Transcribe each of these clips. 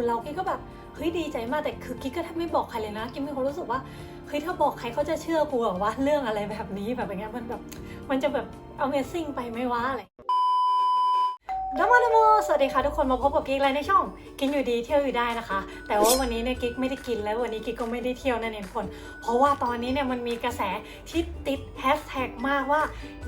ทุนเรากิ๊กก็แบบเฮ้ยดีใจมากแต่คือกิ๊กก็แทบไม่บอกใครเลยนะกิ๊กมีความรู้สึกว่าเฮ้ยถ้าบอกใครเขาจะเชื่อกูหรอว่าเรื่องอะไรแบบนี้แบบอย่างเงี้ยมันแบบมันจะแบบ Amazing ไปไหมวะอะไรดมโน สวัสดีค่ะทุกคนมาพบกับกิ๊กเลยในช่อง กินอยู่ดีเที่ยวอยู่ได้นะคะ แต่ว่าวันนี้เนี่ยกิ๊กไม่ได้กินแล้ววันนี้กิ๊กก็ไม่ได้เที่ยวนั่นเองทุกคนเพราะว่าตอนนี้เนี่ยมันมีกระแสที่ติดแฮชแท็กมากว่า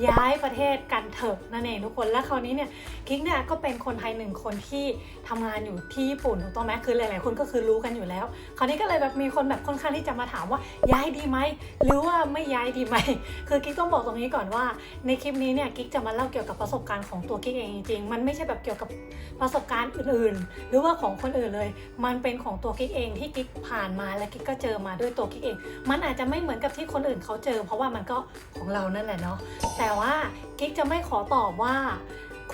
ย้ายประเทศกันเถอะนั่นเองทุกคนและคราวนี้เนี่ยกิ๊กเนี่ยก็เป็นคนไทยหนึ่งคนที่ทำงานอยู่ที่ญี่ปุ่นถูกต้องไหมคือหลาย ๆ คนก็คือรู้กันอยู่แล้ว คราวนี้ก็เลยแบบมีคนแบบค่อนข้างที่จะมาถามว่าย้ายดีไหมหรือว่าไม่ย้ายดีไหมคือกิ๊กต้องบอกตรงนี้ก่อนว่า ในคลิปนี้เนี่ยกิ๊กจะมาเล่าเกี่ยวกับประสบการณ์ของตัวกิ๊กเองจริงๆมันไม่ใช่แบบเกี่ยวกับประสบการณ์อื่นๆ หรือว่าของคนอื่นเลย มันเป็นของตัวกิ๊กเองที่กิ๊กผ่านมาและกิ๊กก็เจอมาด้วยตัวกิ๊กเอง มันอาจจะไม่เหมือนกับที่คนอื่นเขาเจอ เพราะว่ามันก็ของเรานั่นแหละเนาะแต่ว่ากิ๊กจะไม่ขอตอบว่า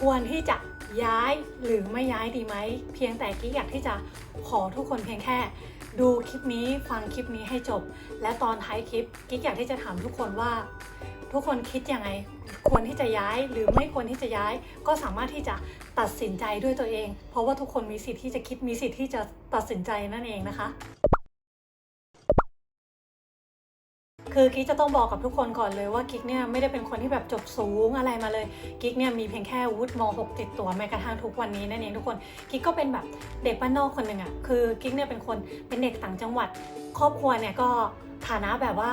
ควรที่จะย้ายหรือไม่ย้ายดีไหม เพียงแต่กิ๊กอยากที่จะขอทุกคนเพียงแค่ดูคลิปนี้ฟังคลิปนี้ให้จบ และตอนท้ายคลิปกิ๊กอยากที่จะถามทุกคนว่า ทุกคนคิดยังไง ควรที่จะย้ายหรือไม่ควรที่จะย้าย ก็สามารถที่จะ ตัดสินใจด้วยตัวเอง เพราะว่าทุกคนมีสิทธิ์ที่จะคิดมีสิทธิ์ที่จะตัดสินใจนั่นเองนะคะ คือกิ๊กจะต้องบอกกับทุกคนก่อนเลยว่ากิ๊กเนี่ยไม่ได้เป็นคนที่แบบจบสูงอะไรมาเลยกิ๊กเนี่ยมีเพียงแค่วุฒิม .6 ติดตัวแม้กระทั่งทุกวันนี้นั่นเองทุกคนกิ๊กก็เป็นแบบเด็กบ้านนอกคนหนึ่งอะ่ะคือกิ๊กเนี่ยเป็นคนเป็นเด็กต่างจังหวัด ครอบครัวเนี่ยก็ฐานะแบบว่า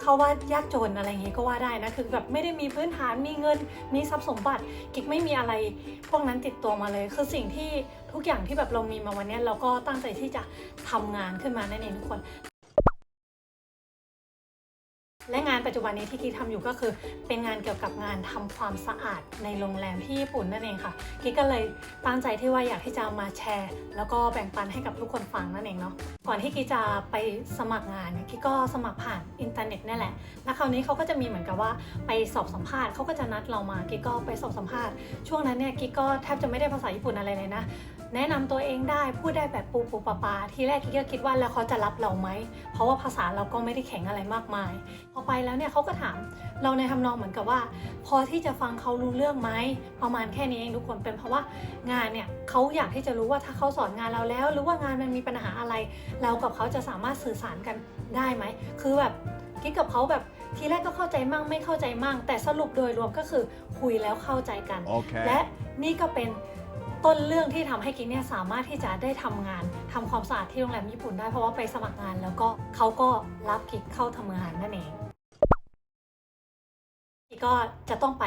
เขาว่ายากจนอะไรอย่างงี้ก็ว่าได้นะคือแบบไม่ได้มีพื้นฐานมีเงินมีทรัพย์สมบัติกิ๊กไม่มีอะไร พวกนั้นติดตัวมาเลย คือสิ่งที่ทุกอย่างที่แบบเรามีมาวันนี้เราก็ตั้งใจที่จะทำงานขึ้นมานั่นเองทุกคน และงานปัจจุบันนี้ที่กิ๊กทำอยู่ก็คือ เป็นงานเกี่ยวกับงานทำความสะอาดในโรงแรมที่ญี่ปุ่นนั่นเองค่ะกิ๊กก็เลยตั้งใจที่ว่าอยากที่จะมาแชร์ แล้วก็แบ่งปันให้กับทุกคนฟังนั่นเองเนาะก่อนที่กิ๊กจะไปสมัครงานเนี่ยกีก็สมัครผ่านอินเทอร์เน็ตนี่แหละแล้วคราวนี้เขาก็จะมีเหมือนกับว่าไปสอบสัมภาษณ์เขาก็จะนัดเรามากิ๊กก็ไปสอบสัมภาษณ์ช่วงนั้นเนี่ยกิ๊กก็แทบจะไม่ได้ภาษาญี่ปุ่นอะไรเลยนะแนะนำตัวเองได้พูดได้แบบปูปูปะปาทีแรกกิ๊กก็คิดว่าแล้วเขาจะรับเราไหมเพราะว่าภาษาเราก็ไม่ได้แข็งอะไรมากมาย พอไปแล้วเนี่ยเขาก็ถามเราในทำนองเหมือนกับว่า พอที่จะฟังเขารู้เรื่องไหมประมาณแค่นี้เองทุกคนเป็นเพราะว่างานเนี่ยเขาอยากที่จะรู้ว่าถ้าเขาสอนงานเราแล้ว หรือว่างานมันมีปัญหาอะไร เรากับเขาจะสามารถสื่อสารกันได้ไหมคือแบบกิ๊กกับเขาแบบทีแรกก็เข้าใจมั่งไม่เข้าใจมั่ง แต่สรุปโดยรวมก็คือคุยแล้วเข้าใจกัน Okay. และนี่ก็เป็นต้นเรื่องที่ทำให้กิ๊กเนี่ยสามารถที่จะได้ทำงานทำความสะอาดที่โรงแรมญี่ปุ่นได้เพราะว่าไปสมัครงาน แล้วก็เขาก็รับกิ๊กเข้าทำงานนั่นเอง ก็จะต้องไป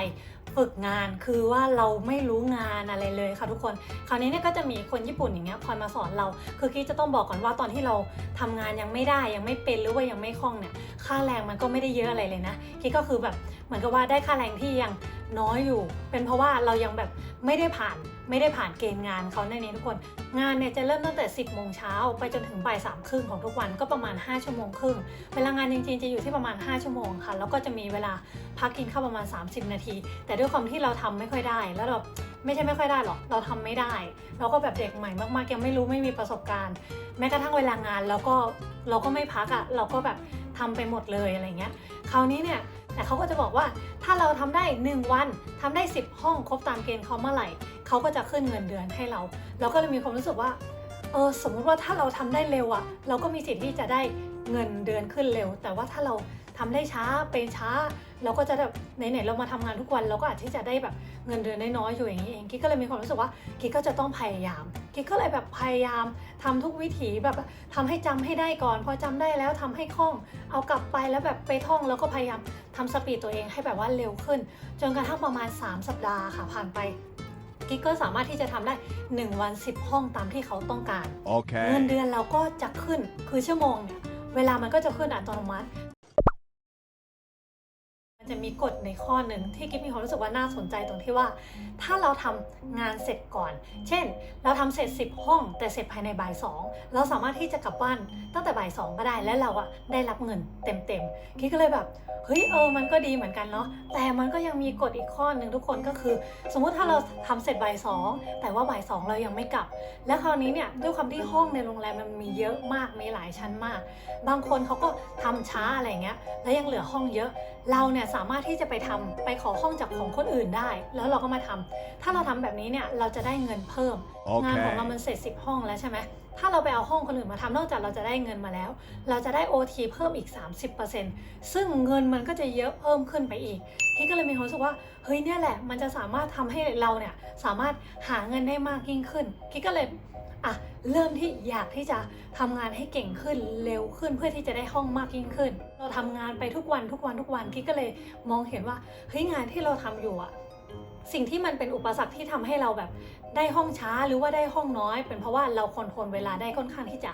ฝึกงานคือว่าเราไม่รู้งานอะไรเลยค่ะทุกคน คราวนี้เนี่ยก็จะมีคนญี่ปุ่นอย่างเงี้ยคอยมาสอนเรา คือกี้จะต้องบอกก่อนว่าตอนที่เราทำงานยังไม่ได้ยังไม่เป็นหรือว่ายังไม่คล่องเนี่ยค่าแรงมันก็ไม่ได้เยอะอะไรเลยนะกี้ก็คือแบบเหมือนกับว่าได้ค่าแรงที่ยังน้อยอยู่ เป็นเพราะว่าเรายังแบบไม่ได้ผ่านไม่ได้ผ่านเกณฑ์งานเขาในนี้ทุกคน งานเนี่ยจะเริ่มตั้งแต่ 10โมงเช้าไปจนถึงบ่ายสามครึ่งของทุกวันก็ประมาณ 5 ชั่วโมงครึ่งเวลางานจริงๆจะอยู่ที่ประมาณ 5 ชั่วโมงค่ะ แล้วก็จะมีเวลาพักกินข้าวประมาณ 30 นาที แต่ด้วยความที่เราทำไม่ค่อยได้ แล้วเราไม่ใช่ไม่ค่อยได้หรอก เราทำไม่ได้ เราก็แบบเด็กใหม่มากๆยังไม่รู้ไม่มีประสบการณ์ แม้กระทั่งเวลางานเราก็เราก็ไม่พักอะ่ะเราก็แบบทำไปหมดเลยอะไรเงี้ย คราวนี้เนี่ย แต่เขาก็จะบอกว่าถ้าเราทำได้ 1 วันทำได้ 10 ห้องครบตามเกณฑ์เขาเมื่อไหร่เขาก็จะขึ้นเงินเดือนให้เรา เราก็เลยมีความรู้สึกว่าเออสมมุติว่าถ้าเราทำได้เร็วอะเราก็มีสิทธิ์ที่จะได้เงินเดือนขึ้นเร็ว แต่ว่าถ้าเรา ทำได้ช้าเป็นช้า เราก็จะแบบไหนๆเรามาทำงานทุกวันเราก็อาจที่จะได้แบบเงินเดือนน้อยๆอยู่อย่างนี้เองกิ๊กก็เลยมีความรู้สึกว่ากิ๊กก็จะต้องพยายามกิ๊กก็เลยแบบพยายามทำทุกวิถีแบบทำให้จำให้ได้ก่อนพอจำได้แล้วทำให้คล่องเอากลับไปแล้วแบบไปท่องแล้วก็พยายามทำสปีดตัวเองให้แบบว่าเร็วขึ้น จนกระทั่งประมาณ 3 สัปดาห์ค่ะผ่านไปกิ๊กก็สามารถที่จะทำได้ 1 วัน 10 ห้องตามที่เขาต้องการเงิน Okay. เดือนเราก็จะขึ้นคือชั่วโมงเนี่ยเวลามันก็จะขึ้นอัตโนมัติมัน จะมีกฎในข้อหนึ่งที่กิ๊บมีความรู้สึกว่าน่าสนใจตรงที่ว่า ถ้าเราทำงานเสร็จก่อน เช่น เราทำเสร็จ 10 ห้อง แต่เสร็จภายในบ่ายสองเราสามารถที่จะกลับบ้านตั้งแต่บ่ายสองก็ได้และเราอะได้รับเงินเต็มๆกิ๊กก็เลยแบบเฮ้ยเออมันก็ดีเหมือนกันเนาะแต่มันก็ยังมีกฎอีกข้อหนึ่งทุกคนก็คือ สมมุติถ้าเราทำเสร็จบ่ายสองแต่ว่าบ่ายสองเรายังไม่กลับ และคราวนี้เนี่ยด้วยความที่ห้องในโรงแรมมันมีเยอะมากมีหลายชั้นมาก บางคนเขาก็ทำช้าอะไรเงี้ยแล้วยังเหลือห้องเยอะ เราเนี่ยสามารถที่จะไปทำไปขอห้องจากของคนอื่นได้ แล้วเราก็มาทำถ้าเราทำแบบนี้เนี่ยเราจะได้เงินเพิ่มงานของเรา Okay. มันเสร็จ10ห้องแล้วใช่ไหมถ้าเราไปเอาห้องคนอื่นมาทำนอกจากเราจะได้เงินมาแล้ว เราจะได้ OT เพิ่มอีก 30%ซึ่งเงินมันก็จะเยอะเพิ่มขึ้นไปอีกพี่ก็เลยมีความรู้สึกว่าเฮ้ยเนี่ยแหละ มันจะสามารถทำให้เราเนี่ยสามารถหาเงินได้มากยิ่งขึ้นพี่ก็เลย อะเริ่มที่อยากที่จะทำงานให้เก่งขึ้นเร็วขึ้นเพื่อที่จะได้ห้องมากยิ่งขึ้น เราทำงานไปทุกวันทุกวันทุกวันพี่ก็เลยมองเห็นว่าเฮ้ยงานที่เราทำอยู่อะสิ่งที่มันเป็นอุปสรรคที่ทำให้เราแบบได้ห้องช้าหรือว่าได้ห้องน้อย เป็นเพราะว่าเราคอนโทรลเวลาได้ค่อนข้างที่จะ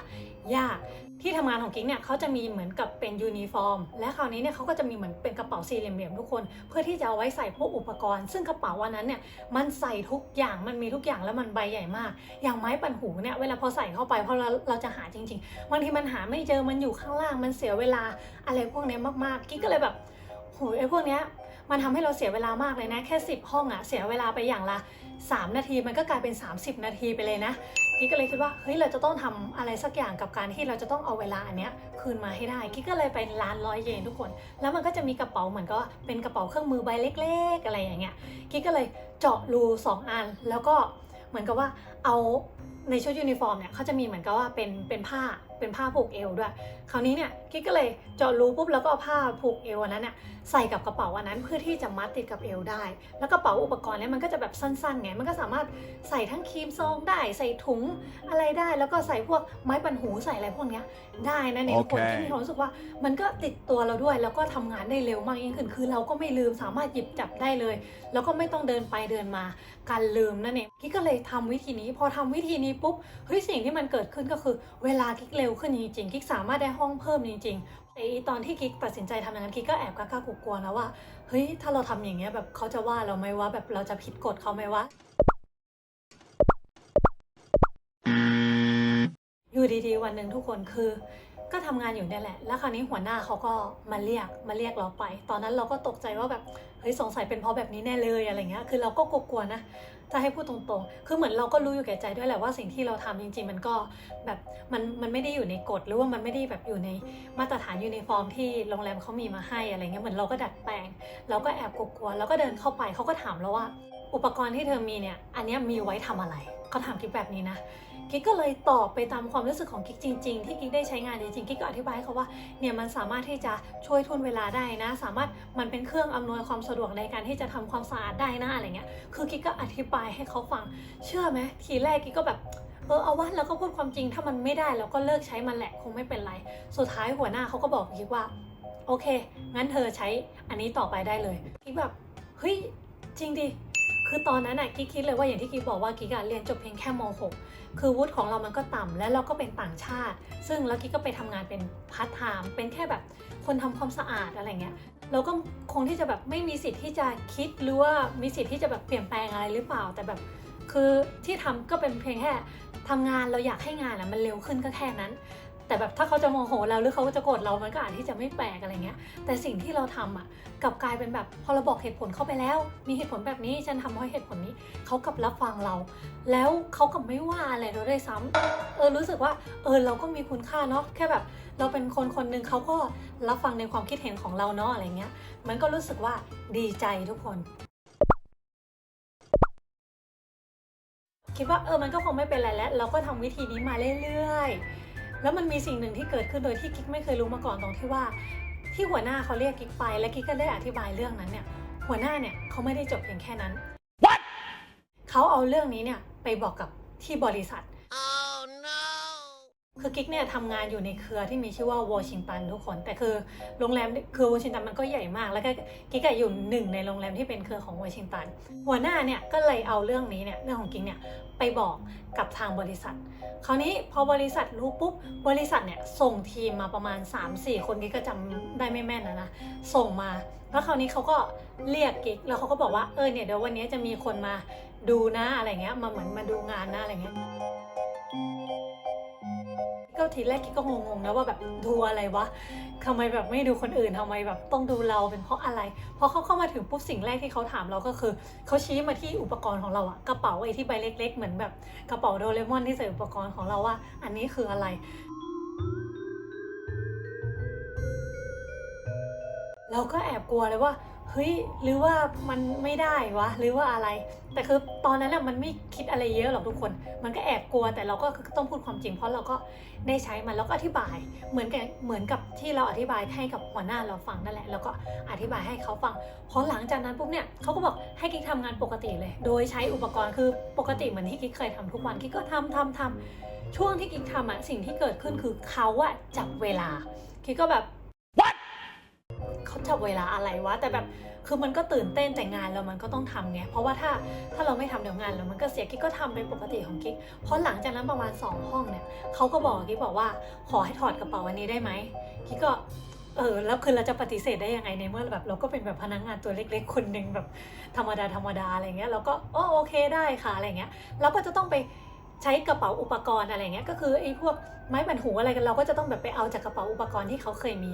ยาก ที่ทำงานของกิ๊กเนี่ยเขาจะมีเหมือนกับเป็นยูนิฟอร์ม และคราวนี้เนี่ยเขาก็จะมีเหมือนเป็นกระเป๋าสี่เหลี่ยมๆทุกคน เพื่อที่จะเอาไว้ใส่พวกอุปกรณ์ ซึ่งกระเป๋าวันนั้นเนี่ยมันใส่ทุกอย่างมันมีทุกอย่างแล้วมันใบใหญ่มาก อย่างไม้ปั่นหูเนี่ยเวลาพอใส่เข้าไปพอเราเราจะหาจริงๆบางทีมันหาไม่เจอมันอยู่ข้างล่างมันเสียเวลาอะไรพวกเนี้ยมากๆกิ๊กก็เลยแบบโหยไอ้พวกเนี้ย มันทำให้เราเสียเวลามากเลยนะ แค่ 10 ห้องอะเสียเวลาไปอย่างละ 3 นาทีมันก็กลายเป็น 30 นาทีไปเลยนะกิ๊กก็เลยคิดว่าเฮ้ยเราจะต้องทำอะไรสักอย่างกับการที่เราจะต้องเอาเวลาอันเนี้ยคืนมาให้ได้กิ๊กก็เลยไปร้านร้อยเยนทุกคน แล้วมันก็จะมีกระเป๋าเหมือนก็เป็นกระเป๋าเครื่องมือใบเล็ก ๆ อะไรอย่างเงี้ยกิ๊กก็เลยเจาะรูสองอันแล้วก็เหมือนกับว่าเอาในชุดยูนิฟอร์มเนี่ยเขาจะมีเหมือนกับว่าเป็นเป็นผ้าเป็นผ้าผูกเอวด้วย คราวนี้เนี่ยกิ๊กก็เลยเจาะรูปุ๊บแล้วก็เอาผ้าผูกเอวอันนั้นเนี่ย ใส่กับกระเป๋าอันนั้นเพื่อที่จะมัดติดกับเอวได้ แล้วกระเป๋าอุปกรณ์เนี่ยมันก็จะแบบสั้นๆไงมันก็สามารถใส่ทั้งครีมซองได้ใส่ถุงอะไรได้ แล้วก็ใส่พวกไม้ปันหูใส่อะไรพวกเนี้ยได้นะเนี่ยทุกคนโอเคที่มีความรู้สึกว่ามันก็ติดตัวเราด้วย แล้วก็ทำงานได้เร็วมากยิ่งขึ้นคือเราก็ไม่ลืมสามารถหยิบจับได้เลย แล้วก็ไม่ต้องเดินไปเดินมาการลืมนั่นเองกิ๊กก็เลยทำวิธีนี้ พอทำวิธีนี้ปุ๊บเฮ้ยสิ่งที่มันเกิดขึ้นก็คือ เวลากิ๊กเร็วขึ้นจริงๆกิ๊กสามารถได้ห้องเพิ่มจริงๆ แต่อีตอนที่กิ๊กตัดสินใจทำอย่างนั้นกิ๊กก็แอบกล้ากลัวๆนะว่าเฮ้ยถ้าเราทำอย่างเงี้ยแบบเขาจะว่าเราไหมว่าแบบเราจะผิดกฎเขาไหมวะอยู่ดีๆวันหนึ่งทุกคนคือ ก็ทำงานอยู่เนี่ยแหละ แล้วคราวนี้หัวหน้าเขาก็มาเรียกมาเรียกเราไป ตอนนั้นเราก็ตกใจว่าแบบเฮ้ยสงสัยเป็นเพราะแบบนี้แน่เลยอะไรเงี้ยคือเราก็กลัวๆนะ จะให้พูดตรงๆ คือเหมือนเราก็รู้อยู่แก่ใจด้วยแหละว่าสิ่งที่เราทำจริง ๆ มันก็แบบมันมันไม่ได้อยู่ในกฎหรือว่ามันไม่ได้แบบอยู่ในมาตรฐานยูนิฟอร์มที่โรงแรมเขามีมาให้อะไรเงี้ยเหมือนเราก็ดัดแปลงเราก็แอบกลัวๆแล้วก็เดินเข้าไปเขาก็ถามเราว่า อุปกรณ์ที่เธอมีเนี่ยอันนี้มีไว้ทำอะไรเขาถามกิ๊บแบบนี้นะ กิ๊กก็เลยตอบไปตามความรู้สึกของกิ๊กจริง ๆ ที่กิ๊กได้ใช้งานจริงๆกิ๊กก็อธิบายให้เขาว่าเนี่ยมันสามารถที่จะช่วยทุนเวลาได้นะ สามารถมันเป็นเครื่องอำนวยความสะดวกในการที่จะทำความสะอาดได้นะอะไรเงี้ยคือกิ๊กก็อธิบายให้เขาฟัง เชื่อไหมทีแรกกิ๊กก็แบบเออเอาวะแล้วก็พูดความจริงถ้ามันไม่ได้เราก็เลิกใช้มันแหละคงไม่เป็นไร สุดท้ายหัวหน้าเขาก็บอกกิ๊กว่าโอเค งั้นเธอใช้อันนี้ต่อไปได้เลยกิ๊กแบบเฮ้ยจริงดิ คือตอนนั้นน่ะกิ๊กคิดเลยว่าอย่างที่กิ๊กบอกว่ากิ๊กเรียนจบเพียงแค่ม .6 คือวุฒิของเรามันก็ต่ำและเราก็เป็นต่างชาติ ซึ่งแล้วกิ๊กก็ไปทำงานเป็นพาร์ทไทม์เป็นแค่แบบคนทำความสะอาดอะไรเงี้ยเราก็คงที่จะแบบไม่มีสิทธิ์ที่จะคิดหรือว่ามีสิทธิ์ที่จะแบบเปลี่ยนแปลงอะไรหรือเปล่า แต่แบบคือที่ทำก็เป็นเพียงแค่ทำงานเราอยากให้งานอะมันเร็วขึ้นก็แค่นั้น แต่แบบถ้าเขาจะโมโหเราหรือเขาจะโกรธเรา มันก็อาจที่จะไม่แปลกอะไรเงี้ย แต่สิ่งที่เราทำอะกลับกลายเป็นแบบพอเราบอกเหตุผลเข้าไปแล้ว มีเหตุผลแบบนี้ฉันทำเพราะเหตุผลนี้เขากลับรับฟังเรา แล้วเขากลับไม่ว่าอะไรเราได้วยซ้ำเออรู้สึกว่าเออเราก็มีคุณค่าเนาะแค่แบบ เราเป็นคนคนหนึ่งเขาก็รับฟังในความคิดเห็นของเราเนาะอะไรเงี้ย มันก็รู้สึกว่าดีใจทุกคนคิดว่าเออมันก็คงไม่เป็นไรแล้ว เราก็ทำวิธีนี้มาเรื่อยๆ แล้วมันมีสิ่งหนึ่งที่เกิดขึ้นโดยที่กิ๊กไม่เคยรู้มาก่อนตรงที่ว่า ที่หัวหน้าเขาเรียกกิ๊กไป และกิ๊กก็ได้อธิบายเรื่องนั้นเนี่ย หัวหน้าเนี่ยเขาไม่ได้จบเพียงแค่นั้น What? เขาเอาเรื่องนี้เนี่ยไปบอกกับที่บริษัท Oh no! คือกิ๊กเนี่ยทำงานอยู่ในเครือที่มีชื่อว่าวอชิงตันทุกคน แต่คือโรงแรมเครือวอชิงตันมันก็ใหญ่มาก แล้วก็กิ๊กอะอยู่หนึ่งในโรงแรมที่เป็นเครือของวอชิงตัน หัวหน้าเนี่ยก็เลยเอาเรื่องนี้เนี่ยเรื่องของกิ๊กเนี่ยไปบอกกับทางบริษัท คราวนี้พอบริษัทรู้ปุ๊บบริษัทเนี่ยส่งทีมมาประมาณ 3-4 คนกิ๊กก็จำได้ไม่แม่นนะนะส่งมาแล้วคราวนี้เขาก็เรียกกิ๊กแล้วเขาก็บอกว่าเออเนี่ยเดี๋ยววันนี้จะมีคนมาดูนะอะไรเงี้ยมาเหมือนมาดูงานนะอะไรเงี้ย ทีแรกกิ๊กก็งงๆนะว่าแบบดูอะไรวะทำไมแบบไม่ดูคนอื่นทำไมแบบต้องดูเราเป็นเพราะอะไรพอเขาเข้ามาถึงปุ๊บสิ่งแรกที่เขาถามเราก็คือเขาชี้มาที่อุปกรณ์ของเราอะกระเป๋าไอ้ที่ใบเล็ก ๆ เหมือนแบบกระเป๋าโดเรมอนที่ใส่อุปกรณ์ของเราว่า อันนี้คืออะไรเราก็แอบกลัวเลยว่า เฮ้ยหรือว่ามันไม่ได้วะหรือว่าอะไร แต่คือตอนนั้นน่ะมันไม่คิดอะไรเยอะหรอกทุกคน มันก็แอบกลัวแต่เราก็ต้องพูดความจริงเพราะเราก็ได้ใช้มันแล้วก็อธิบายเหมือนกับเหมือนกับที่เราอธิบายให้กับหัวหน้าเราฟังนั่นแหละแล้วก็อธิบายให้เขาฟังพอหลังจากนั้นปุ๊บเนี่ยเขาก็บอกให้กิ๊กทำงานปกติเลย โดยใช้อุปกรณ์คือปกติเหมือนที่กิ๊กเคยทำทุกวันกิ๊กก็ทำทำทำช่วงที่กิ๊กทำอะสิ่งที่เกิดขึ้นคือเขาอะจับเวลากิ๊กก็แบบ เขาจับเวลาอะไรวะแต่แบบคือมันก็ตื่นเต้นแต่งานเรามันก็ต้องทำไงเพราะว่าถ้าถ้าเราไม่ทำเดี๋ยวงานเรามันก็เสียกิ๊กก็ทำเป็นปกติของกิ๊กเพราะหลังจากนั้นประมาณ 2 ห้องเนี่ยเขาก็บอกกิ๊กบอกว่าขอให้ถอดกระเป๋าวันนี้ได้ไหมกิ๊กก็เออแล้วคือเราจะปฏิเสธได้ยังไงในเมื่อแบบเราก็เป็นแบบพนักงานตัวเล็กๆคนหนึ่งแบบธรรมดาธรรมดาอะไรเงี้ยเราก็โอโอเคได้ค่ะอะไรเงี้ยเราก็จะต้องไป ใช้กระเป๋าอุปกรณ์อะไรเงี้ยก็คือไอ้พวกไม้บรรหูอะไรกันเราก็จะต้องแบบไปเอาจากกระเป๋าอุปกรณ์ที่เขาเคยมี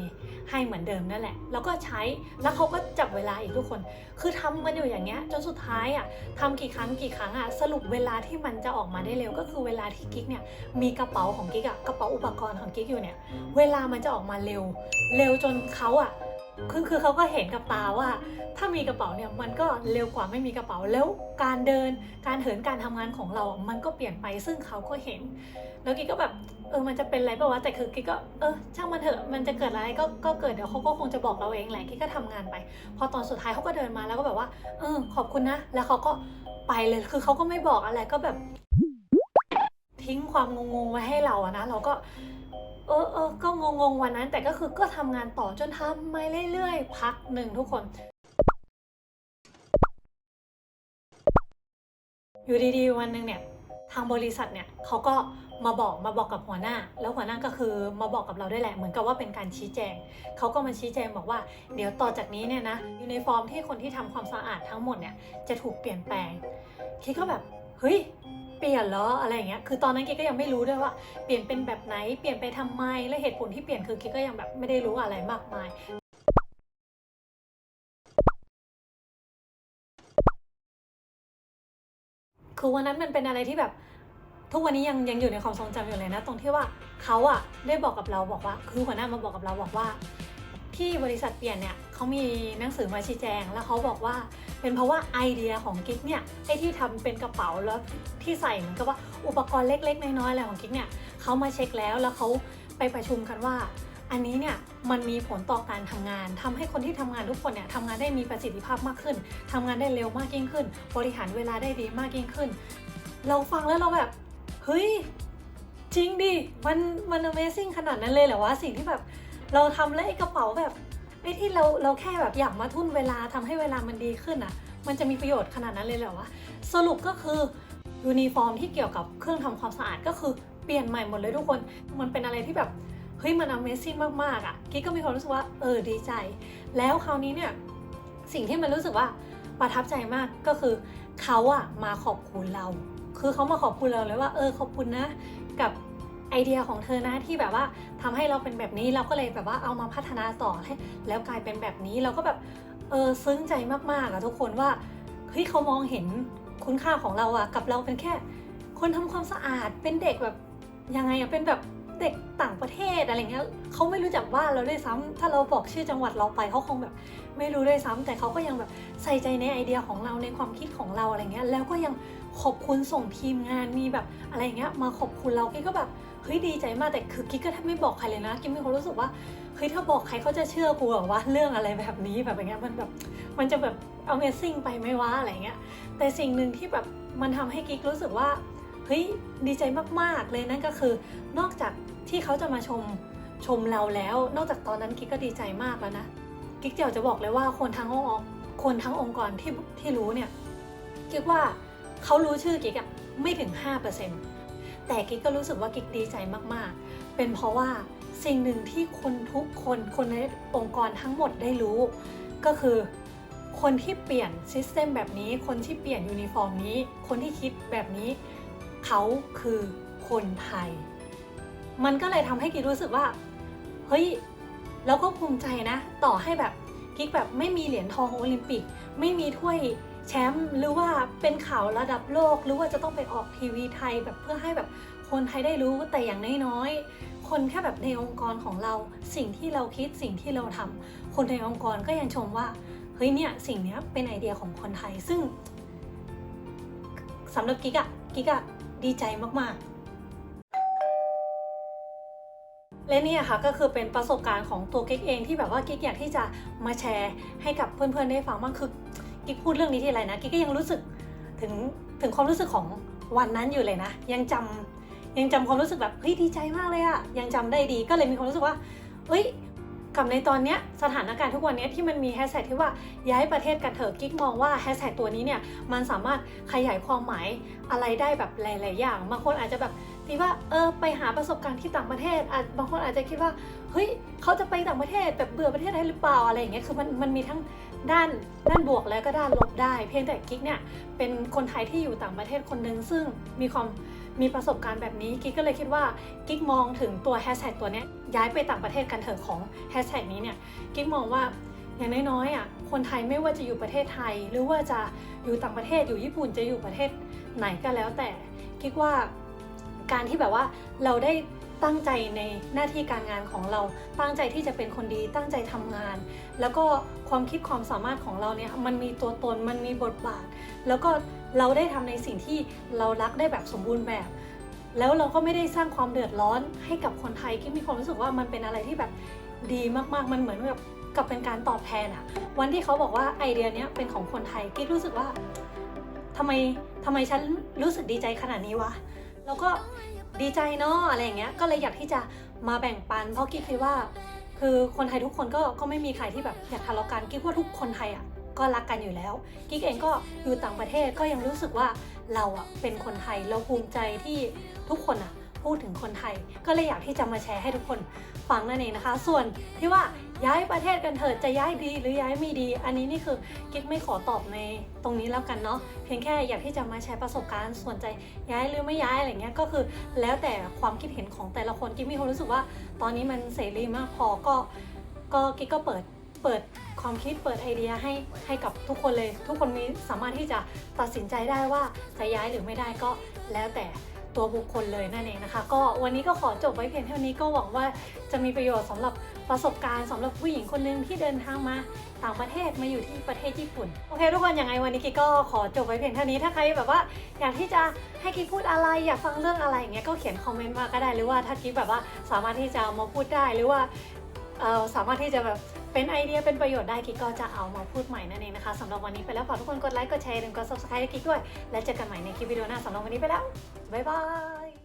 ให้เหมือนเดิมนั่นแหละ แล้วก็ใช้แล้วเขาก็จับเวลาอีกทุกคน คือทำมันอยู่อย่างเงี้ยจนสุดท้ายอะทำกี่ครั้งกี่ครั้งอะสรุปเวลาที่มันจะออกมาได้เร็ว ก็คือเวลาที่กิ๊กเนี่ยมีกระเป๋าของกิ๊กอะกระเป๋าอุปกรณ์ของกิ๊กอยู่เนี่ยเวลามันจะออกมาเร็ว เร็วจนเขาอะ คือคือเขาก็เห็นกับตาว่า ถ้ามีกระเป๋าเนี่ยมันก็เร็วกว่าไม่มีกระเป๋าแล้วการเดินการเหินการทำงานของเราอะมันก็เปลี่ยนไปซึ่งเขาก็เห็น แล้วกิ๊กก็แบบเออมันจะเป็นอะไรป่าวะแต่คือกิ๊กก็เออช่างมันเถอะมันจะเกิดอะไรก็ก็เกิดเดี๋ยวเขาก็คงจะบอกเราเองแหละกิ๊กก็ทำงานไป พอตอนสุดท้ายเขาก็เดินมาแล้วก็แบบว่า เออขอบคุณนะ แล้วเขาก็ไปเลยคือเขาก็ไม่บอกอะไรก็แบบ ทิ้งความงงๆไว้ให้เราอะนะเราก็ เออเออก็งงๆวันนั้น แต่ก็คือก็ทำงานต่อจนทำมาเรื่อยๆ พักหนึ่งทุกคน อยู่ดีๆ วันหนึ่งเนี่ยทางบริษัทเนี่ยเขาก็มาบอกมาบอกกับหัวหน้า แล้วหัวหน้าก็คือมาบอกกับเราได้แหละเหมือนกับว่าเป็นการชี้แจงเขาก็มาชี้แจงบอกว่า เดี๋ยวต่อจากนี้เนี่ยนะยูนิฟอร์มที่คนที่ทำความสะอาดทั้งหมดเนี่ยจะถูกเปลี่ยนแปลงคิดก็แบบเฮ้ย เปลี่ยนเหรออะไรอย่างเงี้ย คือตอนนั้นกิ๊กก็ยังไม่รู้ด้วยว่า เปลี่ยนเป็นแบบไหน เปลี่ยนไปทำไม และเหตุผลที่เปลี่ยนคือกิ๊กก็ยังแบบไม่ได้รู้อะไรมากมายคือวันนั้นมันเป็นอะไรที่แบบทุกวันนี้ยังยังอยู่ในความทรงจำอยู่เลยนะ ตรงที่ว่าเขาอะได้บอกกับเราบอกว่า คือหัวหน้ามาบอกกับเราบอกว่า ที่บริษัทเปลี่ยนเนี่ยเขามีหนังสือมาชี้แจง แล้วเขาบอกว่าเป็นเพราะว่าไอเดียของกิ๊กเนี่ยไอที่ทำเป็นกระเป๋าแล้วที่ใส่เหมือนกับว่าอุปกรณ์เล็ก ๆ น้อยๆอะไรของกิ๊กเนี่ยเขามาเช็คแล้วแล้วเขาไปประชุมกันว่า อันนี้เนี่ยมันมีผลต่อการทำงานทำให้คนที่ทำงานทุกคนเนี่ยทำงานได้มีประสิทธิภาพมากขึ้นทำงานได้เร็วมากยิ่งขึ้น บริหารเวลาได้ดีมากยิ่งขึ้น เราฟังแล้วเราแบบเฮ้ยจริงดิมันมัน Amazing ขนาดนั้นเลยเหรอวะสิ่งที่แบบ เราทำแล้วไอ้กระเป๋าแบบไอ้ที่เราเราแค่แบบอยากมาทุ่นเวลาทำให้เวลามันดีขึ้นอะ่ะ มันจะมีประโยชน์ขนาดนั้นเลยเหรอวะสรุปก็คือยูนิฟอร์มที่เกี่ยวกับเครื่องทำความสะอาดก็คือเปลี่ยนใหม่หมดเลยทุกคน มันเป็นอะไรที่แบบเฮ้ยมัน Amazing มากๆอะ่ะกิ๊กก็มีความรู้สึกว่าเออดีใจ แล้วคราวนี้เนี่ยสิ่งที่มันรู้สึกว่าประทับใจมากก็คือเขาอะมาขอบคุณเรา คือเขามาขอบคุณเราเลยว่า เออขอบคุณนะ กับ ไอเดียของเธอนะที่แบบว่าทำให้เราเป็นแบบนี้เราก็เลยแบบว่าเอามาพัฒนาต่อให้แล้วกลายเป็นแบบนี้เราก็แบบเออซึ้งใจมากๆอะทุกคนว่าเฮ้ยเขามองเห็นคุณค่าของเราอะกับเราเป็นแค่ คนทำความสะอาดเป็นเด็กแบบยังไงอะเป็นแบบเด็กต่างประเทศอะไรเงี้ยเขาไม่รู้จักว่าเราด้วยซ้ำถ้าเราบอกชื่อจังหวัดเราไปเขาคงแบบ ไม่รู้ด้วยซ้ำแต่เขาก็ยังแบบใส่ใจในไอเดียของเราในความคิดของเราอะไรเงี้ยแล้วก็ยังขอบคุณส่งทีมงานมีแบบอะไรเงี้ยมาขอบคุณเรากิ๊กก็แบบ เฮ้ยดีใจมากแต่คือกิ๊กก็แทบไม่บอกใครเลยนะกิ๊กมีความรู้สึกว่าเฮ้ยถ้าบอกใครเขาจะเชื่อกูเหรอว่าเรื่องอะไรแบบนี้แบบอย่างเงี้ยมันแบบมันจะแบบ Amazing ไปไหมวะอะไรเงี้ยแต่สิ่งหนึ่งที่แบบมันทำให้กิ๊กรู้สึกว่าเฮ้ยดีใจมากๆเลยนั่นก็คือนอกจากที่เขาจะมาชมชมเราแล้ว นอกจากตอนนั้นกิ๊กก็ดีใจมากแล้วนะกิ๊กเจียวจะบอกเลยว่าคนทั้งองค์คนทั้งองค์กรที่ที่รู้เนี่ยกิ๊กว่าเขารู้ชื่อกิ๊กอะไม่ถึง5% แต่กิ๊กก็รู้สึกว่ากิ๊กดีใจมากๆ เป็นเพราะว่าสิ่งหนึ่งที่คนทุกคนคนในองค์กรทั้งหมดได้รู้ ก็คือคนที่เปลี่ยนซิสเต็มแบบนี้ คนที่เปลี่ยนยูนิฟอร์มนี้ คนที่คิดแบบนี้ เขาคือคนไทย มันก็เลยทำให้กิ๊กรู้สึกว่า เฮ้ยแล้วก็ภูมิใจนะ ต่อให้แบบกิ๊กแบบไม่มีเหรียญทองโอลิมปิก ไม่มีถ้วย แชมป์หรือว่าเป็นข่าวระดับโลก หรือว่าจะต้องไปออกทีวีไทยแบบเพื่อให้แบบคนไทยได้รู้แต่อย่างน้อยๆคนแค่แบบในองค์กรของเราสิ่งที่เราคิดสิ่งที่เราทำคนในองค์กรก็ยังชมว่าเฮ้ยเนี่ยสิ่งนี้เป็นไอเดียของคนไทยซึ่งสำหรับกิกอะกิกอะดีใจมากๆและนี่ค่ะก็คือเป็นประสบการณ์ของตัวกิ๊กเองที่แบบว่ากิ๊กอยากที่จะมาแชร์ให้กับเพื่อนๆได้ฟังบ้างคือ กิ๊กพูดเรื่องนี้ที่ไรนะกิ๊กก็ยังรู้สึกถึงถึงความรู้สึกของวันนั้นอยู่เลยนะ ยังจำยังจำความรู้สึกแบบเฮ้ยดีใจมากเลยอะยังจำได้ดีก็เลยมีความรู้สึกว่าเฮ้ยกับในตอนเนี้ยสถานการณ์ทุกวันเนี้ยที่มันมีแฮชแท็กที่ว่าย้ายประเทศกันเถอะกิ๊กมองว่าแฮชแท็กตัวนี้เนี่ยมันสามารถขยายความหมายอะไรได้แบบหลาย ๆ อย่างบางคนอาจจะแบบ คิดว่าเออไปหาประสบการณ์ที่ต่างประเทศอาจบางคนอาจจะคิดว่าเฮ้ยเขาจะไปต่างประเทศแบบเบื่อประเทศไทยหรือเปล่าอะไรอย่างเงี้ยคือมันมันมีทั้งด้านด้านบวกแล้วก็ด้านลบได้ เพียงแต่กิ๊กเนี่ยเป็นคนไทยที่อยู่ต่างประเทศคนหนึ่งซึ่งมีความมีประสบการณ์แบบนี้กิ๊กก็เลยคิดว่ากิ๊กมองถึงตัวแฮชแท็กตัวนี้ย้ายไปต่างประเทศกันเถอะของแฮชแท็กนี้เนี่ยกิ๊กมองว่าอย่างน้อยๆอะคนไทยไม่ว่าจะอยู่ประเทศไทย หรือว่าจะอยู่ต่างประเทศอยู่ญี่ปุ่นจะอยู่ประเทศไหนก็แล้วแต่กิ๊กว่า การที่แบบว่าเราได้ตั้งใจในหน้าที่การงานของเรา ตั้งใจที่จะเป็นคนดี ตั้งใจทำงาน แล้วก็ความคิดความสามารถของเราเนี่ยมันมีตัวตน มันมีบทบาท แล้วก็เราได้ทำในสิ่งที่เรารักได้แบบสมบูรณ์แบบ แล้วเราก็ไม่ได้สร้างความเดือดร้อนให้กับคนไทยที่มีความรู้สึกว่ามันเป็นอะไรที่แบบดีมากๆ มันเหมือนกับกับเป็นการตอบแทนอะวันที่เขาบอกว่าไอเดียเนี้ยเป็นของคนไทยกิ๊กรู้สึกว่าทำไมทำไมฉันรู้สึกดีใจขนาดนี้วะ แล้วก็ดีใจเนาะอะไรอย่างเงี้ยก็เลยอยากที่จะมาแบ่งปัน เพราะกิ๊กคิดว่า คือคนไทยทุกคนก็ก็ไม่มีใครที่แบบอยากทะเลาะกันกิ๊กว่าทุกคนไทยอะก็รักกันอยู่แล้ว กิ๊กเองก็อยู่ต่างประเทศก็ยังรู้สึกว่าเราอะเป็นคนไทยเราภูมิใจที่ทุกคนอะพูดถึงคนไทย ก็เลยอยากที่จะมาแชร์ให้ทุกคน ฟังนั่นเองนะคะ ส่วนที่ว่าย้ายประเทศกันเถิดจะย้ายดีหรือย้ายไม่ดี อันนี้นี่คือกิ๊กไม่ขอตอบในตรงนี้แล้วกันเนาะเพียงแค่อยากที่จะมาแชร์ประสบการณ์ส่วนใจย้ายหรือไม่ย้ายอะไรเงี้ยก็คือแล้วแต่ความคิดเห็นของแต่ละคนกิ๊กมีความรู้สึกว่า ตอนนี้มันเสรีมากพอก็ก็กิ๊กก็เปิดเปิดความคิดเปิดไอเดียให้ให้กับทุกคนเลย ทุกคนมีสามารถที่จะตัดสินใจได้ว่าจะย้ายหรือไม่ได้ก็แล้วแต่ ตัวบุคคลเลยนั่นเองนะคะ ก็วันนี้ก็ขอจบไว้เพียงเท่านี้ก็หวังว่าจะมีประโยชน์สำหรับประสบการณ์สำหรับผู้หญิงคนหนึ่งที่เดินทางมาต่างประเทศมาอยู่ที่ประเทศญี่ปุ่น โอเคทุกคนยังไงวันนี้กิ๊กก็ขอจบไว้เพียงเท่านี้ถ้าใครแบบว่าอยากที่จะให้กิ๊กพูดอะไรอยากฟังเรื่องอะไรอย่างเงี้ยก็เขียนคอมเมนต์มาก็ได้หรือว่าถ้ากิ๊กแบบว่าสามารถที่จะมาพูดได้หรือว่าเออสามารถที่จะแบบ เป็นไอเดียเป็นประโยชน์ได้กิ๊กก็จะเอามาพูดใหม่นั่นเองนะคะสำหรับวันนี้ไปแล้วฝากทุกคนกดไลค์กดแชร์ดึงกด subscribe ให้กิ๊กด้วย และเจอกันใหม่ในคลิปวิดีโอหน้าสำหรับวันนี้ไปแล้วบ๊ายบาย